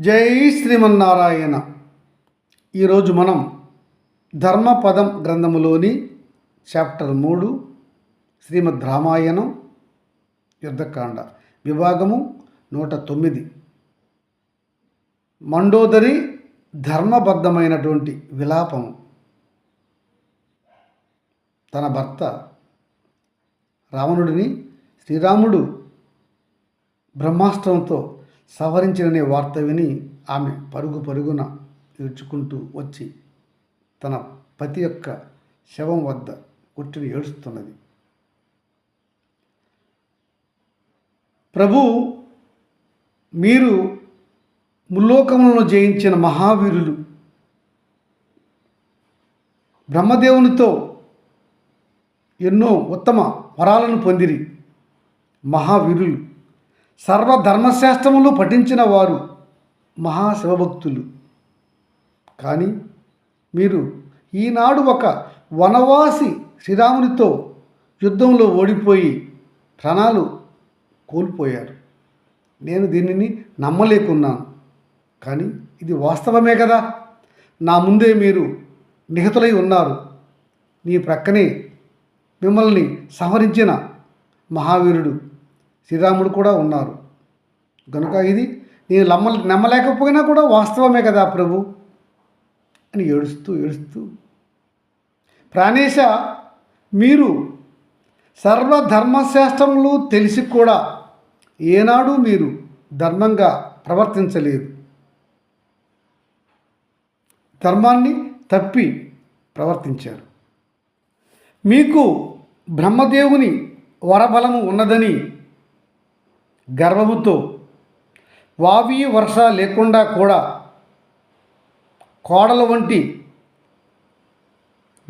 జై శ్రీమన్నారాయణ. ఈరోజు మనం ధర్మపదం గ్రంథములోని చాప్టర్ మూడు శ్రీమద్ రామాయణం యుద్ధకాండ విభాగము నూట తొమ్మిది. మండోదరి ధర్మబద్ధమైనటువంటి విలాపము. తన భర్త రావణుడిని శ్రీరాముడు బ్రహ్మాస్త్రంతో సవరించిననే వార్త విని ఆమె పరుగు పరుగున ఏడ్చుకుంటూ వచ్చి తన పతి యొక్క శవం వద్ద కొట్టుని ఏడుస్తున్నది. ప్రభు మీరు ముల్లోకములను జయించిన మహావీరులు. బ్రహ్మదేవునితో ఎన్నో ఉత్తమ వరాలను పొందిరి మహావీరులు. సర్వధర్మశాస్త్రములు పఠించిన వారు మహాశివభక్తులు. కానీ మీరు ఈనాడు ఒక వనవాసి శ్రీరామునితో యుద్ధంలో ఓడిపోయి ప్రాణాలు కోల్పోయారు. నేను దీనిని నమ్మలేకున్నాను. కానీ ఇది వాస్తవమే కదా? నా ముందే మీరు నిహతులై ఉన్నారు. నీ ప్రక్కనే మిమ్మల్ని సంహరించిన మహావీరుడు శ్రీరాముడు కూడా ఉన్నారు. కనుక ఇది నేను నమ్మ నమ్మలేకపోయినా కూడా వాస్తవమే కదా ప్రభు? అని ఏడుస్తూ ఏడుస్తూ. ప్రాణేశ మీరు సర్వధర్మశాస్త్రములు తెలిసి కూడా ఏనాడు మీరు ధర్మంగా ప్రవర్తించలేదు. ధర్మాన్ని తప్పి ప్రవర్తించారు. మీకు బ్రహ్మదేవుని వరబలము ఉన్నదని గర్వముతో వావి వర్ష లేకుండా కూడా కోడల వంటి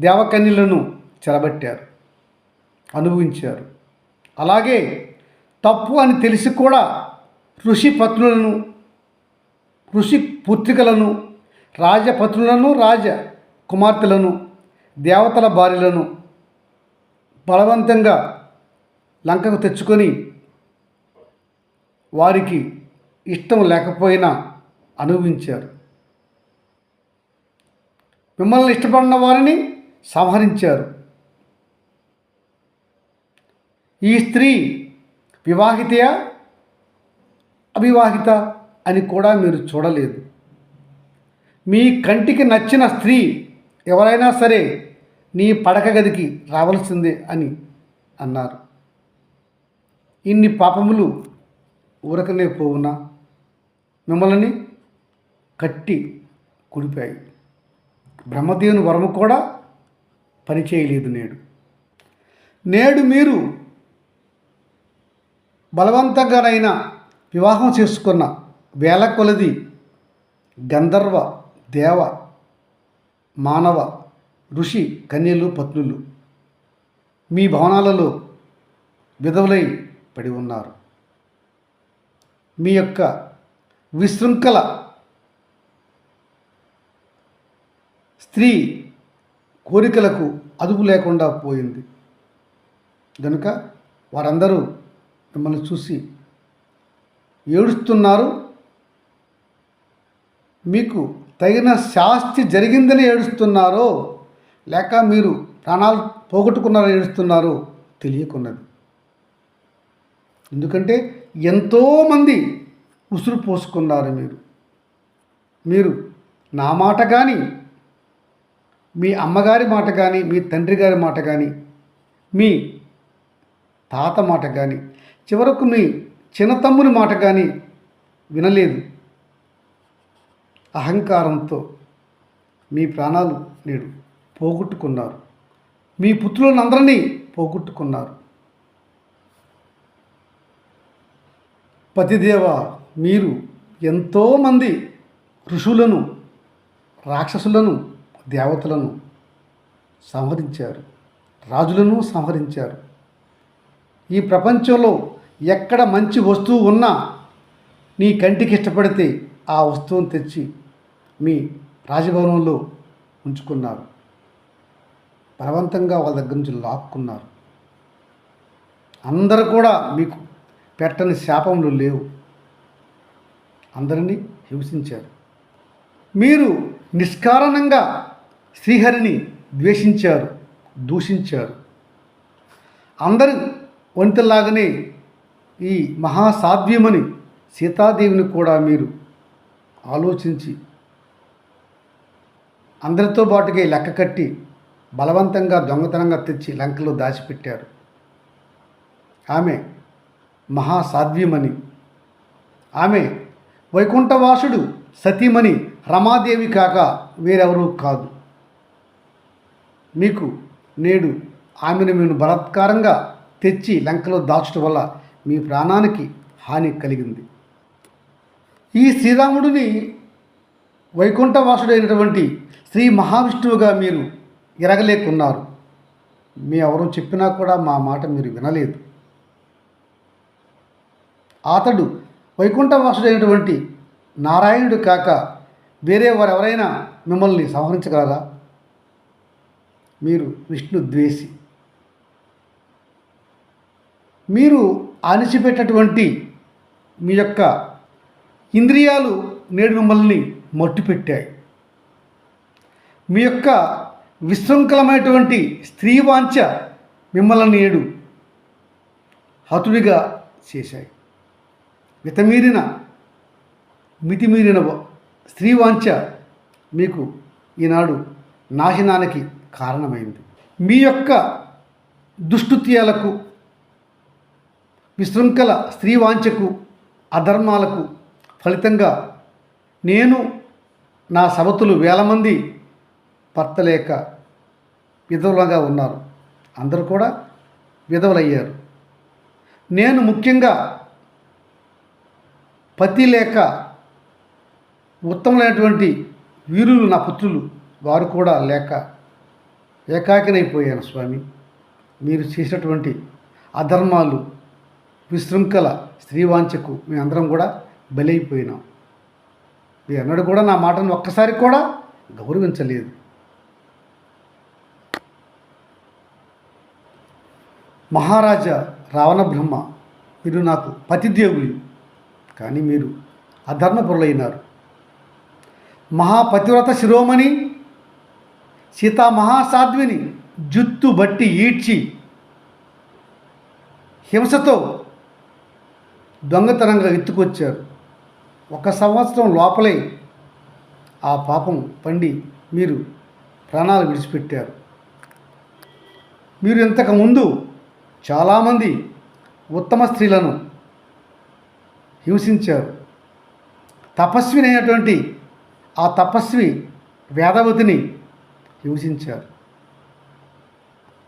దేవకన్యలను చెరబట్టారు అనుభవించారు. అలాగే తప్పు అని తెలిసి కూడా ఋషి పత్నులను ఋషి పుత్రికలను రాజపత్నులను రాజ కుమార్తెలను దేవతల భార్యలను బలవంతంగా లంకకు తెచ్చుకొని వారికి ఇష్టం లేకపోయినా అనుభవించారు. మిమ్మల్ని ఇష్టపడిన వారిని సంహరించారు. ఈ స్త్రీ వివాహితయా? అవివాహిత అని కూడా మీరు చూడలేదు. మీ కంటికి నచ్చిన స్త్రీ ఎవరైనా సరే నీ పడక గదికి రావలసిందే అని అన్నారు. ఇన్ని పాపములు ఊరకనే పోవున? మిమ్మల్ని కట్టి కుడిపాయి బ్రహ్మదేవుని వరము కూడా పనిచేయలేదు నేడు. నేడు మీరు బలవంతంగానైనా వివాహం చేసుకున్న వేల కొలది గంధర్వ దేవ మానవ ఋషి కన్యలు పత్నులు మీ భవనాలలో విధవులై పడి ఉన్నారు. మీ యొక్క విశృంఖల స్త్రీ కోరికలకు అదుపు లేకుండా పోయింది. కనుక వారందరూ మిమ్మల్ని చూసి ఏడుస్తున్నారు. మీకు తగిన శాస్తి జరిగిందని ఏడుస్తున్నారో లేక మీరు ప్రాణాలు పోగొట్టుకున్నారని ఏడుస్తున్నారో తెలియకున్నది. ఎందుకంటే ఎంతోమంది ఉసురు పోసుకున్నారు మీరు. మీరు నా మాట కానీ మీ అమ్మగారి మాట కానీ మీ తండ్రి గారి మాట కానీ మీ తాత మాట కానీ చివరకు మీ చిన్న తమ్ముని మాట కానీ వినలేదు. అహంకారంతో మీ ప్రాణాలు నేడు పోగొట్టుకున్నారు. మీ పుత్రులనందరినీ పోగొట్టుకున్నారు. పతిదేవ మీరు ఎంతోమంది ఋషులను రాక్షసులను దేవతలను సంహరించారు రాజులను సంహరించారు. ఈ ప్రపంచంలో ఎక్కడ మంచి వస్తువు ఉన్నా నీ కంటికి ఇష్టపడితే ఆ వస్తువును తెచ్చి మీ రాజభవనంలో ఉంచుకున్నారు. బలవంతంగా వాళ్ళ దగ్గర నుంచి లాక్కున్నారు. అందరూ కూడా మీకు పెట్టని శాపములు లేవు. అందరినీ హింసించారు. మీరు నిష్కారణంగా శ్రీహరిని ద్వేషించారు దూషించారు. అందరి వంతలాగానే ఈ మహాసాధ్యమని సీతాదేవిని కూడా మీరు ఆలోచించి అందరితో పాటుగా లెక్క కట్టి బలవంతంగా దొంగతనంగా తెచ్చి లంకలో దాచిపెట్టారు. ఆమె మహాసాధ్యమని ఆమె వైకుంఠవాసుడు సతీమణి రమాదేవి కాక వేరెవరూ కాదు. మీకు నేడు ఆమెను మేము బలాత్కారంగా తెచ్చి లంకలో దాచడం వల్ల మీ ప్రాణానికి హాని కలిగింది. ఈ శ్రీరాముడిని వైకుంఠవాసుడైనటువంటి శ్రీ మహావిష్ణువుగా మీరు ఎరగలేకున్నారు. మీ ఎవరు చెప్పినా కూడా మా మాట మీరు వినలేదు. అతడు వైకుంఠవాసుడైనటువంటి నారాయణుడు కాక వేరే వారెవరైనా మిమ్మల్ని సంహరించగలరా? మీరు విష్ణు ద్వేషి. మీరు అణిచిపెట్టినటువంటి మీ యొక్క ఇంద్రియాలు నేడు మిమ్మల్ని మట్టుపెట్టాయి. మీ యొక్క విశృంఖలమైనటువంటి స్త్రీ వాంఛ మిమ్మల్ని నేడు హతుడిగా చేశాయి. మితమీరిన మితిమీరిన స్త్రీ వాంఛ మీకు ఈనాడు నాశనానికి కారణమైంది. మీ యొక్క దుష్టుత్యాలకు విశృంఖల స్త్రీ వాంఛకు అధర్మాలకు ఫలితంగా నేను నా సవతులు వేల మంది భర్త విధవులుగా ఉన్నారు. అందరూ కూడా విధవులయ్యారు. నేను ముఖ్యంగా పతి లేక ఉత్తమమైనటువంటి వీరులు నా పుత్రులు వారు కూడా లేక ఏకాకినైపోయాను స్వామి. మీరు చేసినటువంటి అధర్మాలు విశృంఖల స్త్రీవాంఛకు మేమందరం కూడా బలైపోయినాం. మీరు అన్నడు కూడా నా మాటను ఒక్కసారి కూడా గౌరవించలేదు. మహారాజా రావణ బ్రహ్మ మీరు నాకు పతిదేవులు కానీ మీరు అధర్మపురులైనారు. మహాపతివ్రత శిరోమణి సీతా మహాసాధ్విని జుత్తు బట్టి ఈడ్చి హింసతో దొంగతనంగా ఎత్తుకొచ్చారు. ఒక సంవత్సరం లోపలే ఆ పాపం పండి మీరు ప్రాణాలు విడిచిపెట్టారు. మీరు ఇంతకుముందు చాలామంది ఉత్తమ స్త్రీలను హింసించారు. తపస్వినైనటువంటి ఆ తపస్వి వేదవతిని హింసించారు.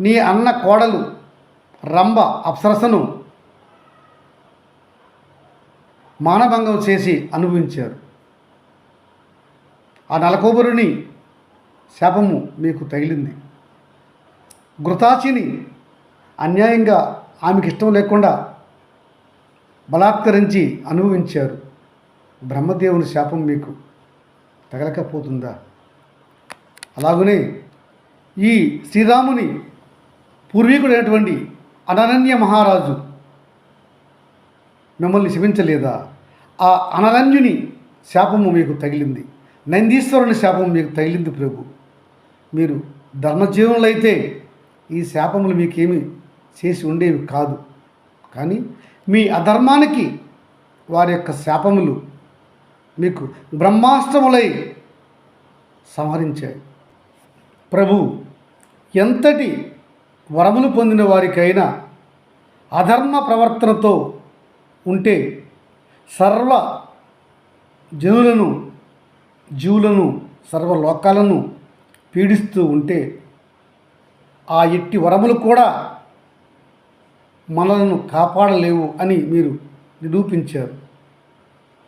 నీ అన్న కోడలు రంభ అప్సరసను మానభంగం చేసి అనుభవించారు. ఆ నలకోబరుని శాపము మీకు తగిలింది. ఘృతాచిని అన్యాయంగా ఆమెకి ఇష్టం లేకుండా బలాత్కరించి అనుభవించారు. బ్రహ్మదేవుని శాపం మీకు తగలకపోతుందా? అలాగనే ఈ శ్రీరాముని పూర్వీకుడైనటువంటి అనరణ్య మహారాజు మిమ్మల్ని శపించలేదా? ఆ అనరణ్యుని శాపము మీకు తగిలింది. నందీశ్వరుని శాపం మీకు తగిలింది ప్రభు. మీరు ధర్మజీవులైతే ఈ శాపములు మీకేమి చేసి ఉండేవి కాదు. కానీ మీ అధర్మానికి వారి యొక్క శాపములు మీకు బ్రహ్మాస్త్రములై సంహరించాయి. ప్రభు ఎంతటి వరములు పొందిన వారికైనా అధర్మ ప్రవర్తనతో ఉంటే సర్వ జనులను జీవులను సర్వ లోకాలను పీడిస్తూ ఉంటే ఆ ఎట్టి వరములు కూడా మనలను కాపాడలేవు అని మీరు నిరూపించారు.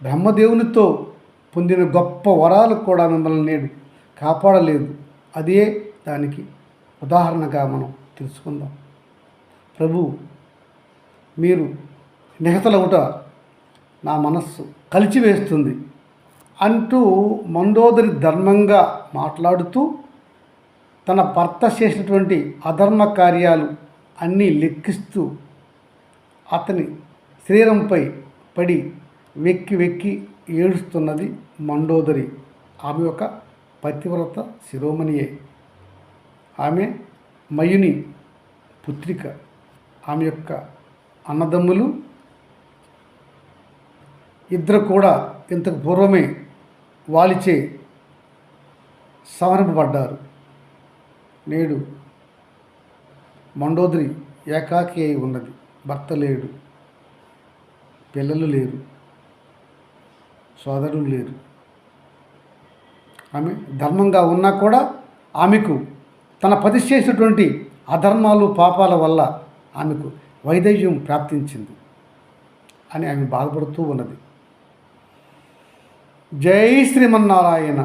బ్రహ్మదేవునితో పొందిన గొప్ప వరాలు కూడా మిమ్మల్ని నేడు కాపాడలేదు. అదే దానికి ఉదాహరణగా మనం తెలుసుకుందాం. ప్రభు మీరు నిహతలవుట నా మనస్సు కలిచివేస్తుంది అంటూ మందోదరి ధర్మంగా మాట్లాడుతూ తన భర్త చేసినటువంటి అధర్మ కార్యాలు అన్నీ లెక్కిస్తూ అతని శరీరంపై పడి వెక్కి వెక్కి ఏడుస్తున్నది మండోదరి. ఆమె ఒక పతివ్రత శిరోమణియే. ఆమె మయుని పుత్రిక. ఆమె యొక్క అన్నదమ్ములు ఇద్దరు కూడా ఇంతకు పూర్వమే వాలిచే సవరింపబడ్డారు నేడు మండోదరి ఏకాకి అయి ఉన్నది. భర్త లేడు పిల్లలు లేరు సోదరులు లేరు. ఆమె ధర్మంగా ఉన్నా కూడా ఆమెకు తన పతి చేసినటువంటి అధర్మాలు పాపాల వల్ల ఆమెకు వైదవ్యం ప్రాప్తించింది అని ఆమె బాధపడుతూ ఉన్నది. జై శ్రీమన్నారాయణ.